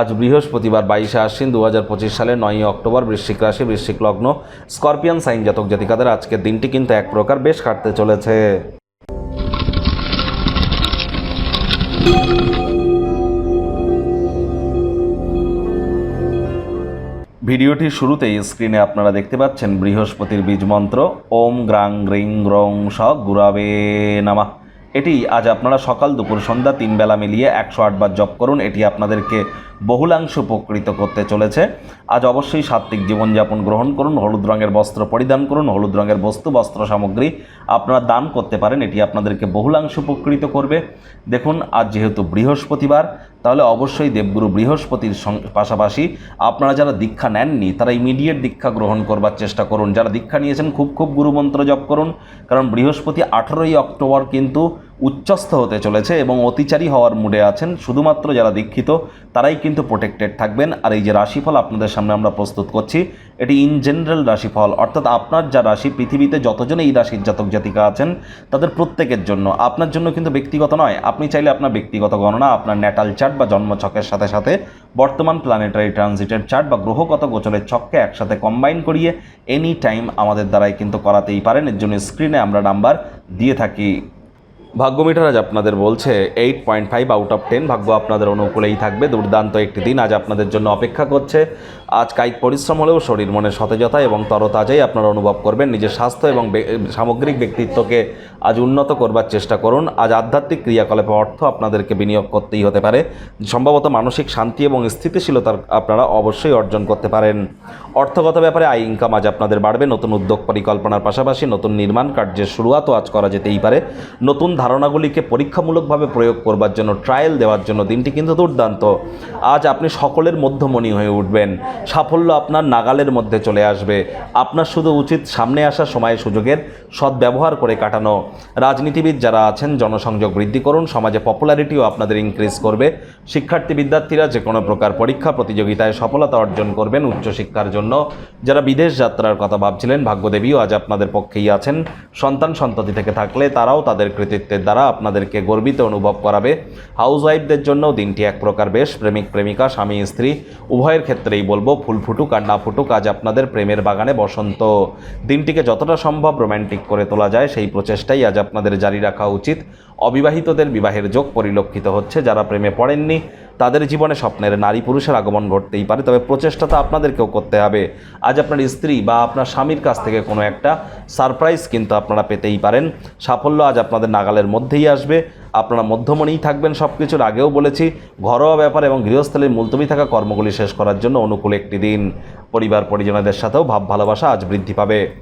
আজ বৃহস্পতিবার বাইশে আশ্বিন দু হাজার পঁচিশ সালে নয়ই অক্টোবর বৃশ্চিক রাশি, বৃশ্চিক লগ্ন, স্করপিয়ান সাইন জাতক জাতিকাদের আজকের দিনটি কিন্তু এক প্রকার বেশ কাটতে চলেছে। ভিডিওটির শুরুতেই স্ক্রিনে আপনারা দেখতে পাচ্ছেন বৃহস্পতির বীজ মন্ত্র, ওম গ্রাং গ্রিং গ্রং স গুরাবে নামা। এটি আজ আপনারা সকাল দুপুর সন্ধ্যা তিন বেলা মিলিয়ে একশো আটবার জপ করুন। এটি আপনাদেরকে বহুলাংশ উপকৃত করতে চলেছে। আজ অবশ্যই সাত্ত্বিক জীবনযাপন গ্রহণ করুন, হলুদ রঙের বস্ত্র পরিধান করুন, হলুদ রঙের বস্তু, বস্ত্র সামগ্রী আপনারা দান করতে পারেন, এটি আপনাদেরকে বহুলাংশ উপকৃত করবে। দেখুন, আজ যেহেতু বৃহস্পতিবার, তাহলে অবশ্যই দেবগুরু বৃহস্পতির পাশাপাশি আপনারা যারা দীক্ষা নেননি, তারা ইমিডিয়েট দীক্ষা গ্রহণ করবার চেষ্টা করুন। যারা দীক্ষা নিয়েছেন, খুব খুব গুরুমন্ত্র জপ করুন, কারণ বৃহস্পতি আঠেরোই অক্টোবর কিন্তু উচ্চস্থ হতে চলেছে এবং অতিচারী হওয়ার মুডে আছেন। শুধুমাত্র যারা দীক্ষিত, তারাই কিন্তু প্রোটেক্টেড থাকবেন। আর এই যে রাশিফল আপনাদের সামনে আমরা প্রস্তুত করছি, এটি ইন জেনারেল রাশিফল। অর্থাৎ আপনার যা রাশি, পৃথিবীতে যতজন এই রাশির জাতক জাতিকা আছেন, তাদের প্রত্যেকের জন্য। আপনার জন্য কিন্তু ব্যক্তিগত নয়, আপনি চাইলে আপনার ব্যক্তিগত গণনা, আপনার ন্যাটাল চার্ট বা জন্মছকের সাথে সাথে বর্তমান প্ল্যানেটারি ট্রানজিটের চার্ট বা গ্রহগত গোচরের ছককে একসাথে কম্বাইন করিয়ে এনি টাইম আমাদের দ্বারাই কিন্তু করাতেই পারেন। এর জন্য স্ক্রিনে আমরা নাম্বার দিয়ে থাকি। ভাগ্যমিটার আজ আপনাদের বলছে eight point five out of ten ভাগ্য আপনাদের অনুকূলেই থাকবে, দুর্দান্ত একটি দিন। আজ আপনাদের জন্য অপেক্ষা করছে আজ কায়িক পরিশ্রম হলেও শরীর মনে সতেজতা এবং তরতাজাই আপনারা অনুভব করবেন। নিজের স্বাস্থ্য এবং সামগ্রিক ব্যক্তিত্বকে আজ উন্নত করবার চেষ্টা করুন। আজ আধ্যাত্মিক ক্রিয়াকলাপে অর্থ আপনাদেরকে বিনিয়োগ করতেই হতে পারে। সম্ভবত মানসিক শান্তি এবং স্থিতিশীলতার আপনারা অবশ্যই অর্জন করতে পারেন। অর্থগত ব্যাপারে আয় ইনকাম আজ আপনাদের বাড়বে। নতুন উদ্যোগ পরিকল্পনার পাশাপাশি নতুন নির্মাণ কার্যের শুরুয়াতও আজ করা যেতেই পারে। নতুন ধারণাগুলিকে পরীক্ষামূলকভাবে প্রয়োগ করবার জন্য ট্রায়াল দেওয়ার জন্য দিনটি কিন্তু দুর্দান্ত। আজ আপনি সকলের মধ্যমণি হয়ে উঠবেন। সাফল্য আপনার নাগালের মধ্যে চলে আসবে। আপনার শুধু উচিত সামনে আসা সময় সুযোগের সদ্ব্যবহার করে কাটানো। রাজনীতিবিদ যারা আছেন, জনসংযোগ বৃদ্ধি করুন, সমাজে পপুলারিটিও আপনাদের ইনক্রিজ করবে। শিক্ষার্থী, বিদ্যার্থীরা যে কোনো প্রকার পরীক্ষা, প্রতিযোগিতায় সফলতা অর্জন করবেন উচ্চশিক্ষার জন্য। যারা বিদেশ যাত্রার কথা ভাবছিলেন, ভাগ্যদেবীও আজ আপনাদের পক্ষেই আছেন। সন্তান সন্ততি থেকে থাকলে তারাও তাদের কৃতিত্বের দ্বারা আপনাদেরকে গর্বিত অনুভব করাবে। হাউসওয়াইফদের জন্য দিনটি এক প্রকার বেশ প্রেমিক প্রেমিকা স্বামী স্ত্রী উভয়ের ক্ষেত্রেই বলব ফুল ফুটুক আর না ফুটুক, আজ আপনাদের প্রেমের বাগানে বসন্ত। দিনটিকে যতটা সম্ভব রোম্যান্টিক করে তোলা যায়, সেই প্রচেষ্টাই আজ আপনাদের জারি রাখা উচিত। অবিবাহিতদের বিবাহের যোগ পরিলক্ষিত হচ্ছে, যারা প্রেমে পড়েননি, তাদের জীবনে স্বপ্নের নারী পুরুষের আগমন ঘটতেই পারে। তবে প্রচেষ্টা তো আপনাদেরকেও করতে হবে। আজ আপনার স্ত্রী বা আপনার স্বামীর কাছ থেকে কোনো একটা সারপ্রাইজ কিন্তু আপনারা পেতেই পারেন। সাফল্য আজ আপনাদের নাগালের মধ্যেই আসবে। আপনারা মধ্যমণিই থাকবেন সব কিছুর আগেও বলেছি। ঘরোয়া ব্যাপার এবং গৃহস্থলীর মুলতবি থাকা কর্মগুলি শেষ করার জন্য অনুকূল একটি দিন। পরিবার পরিজনদের সাথেও ভাব ভালোবাসা আজ বৃদ্ধি পাবে।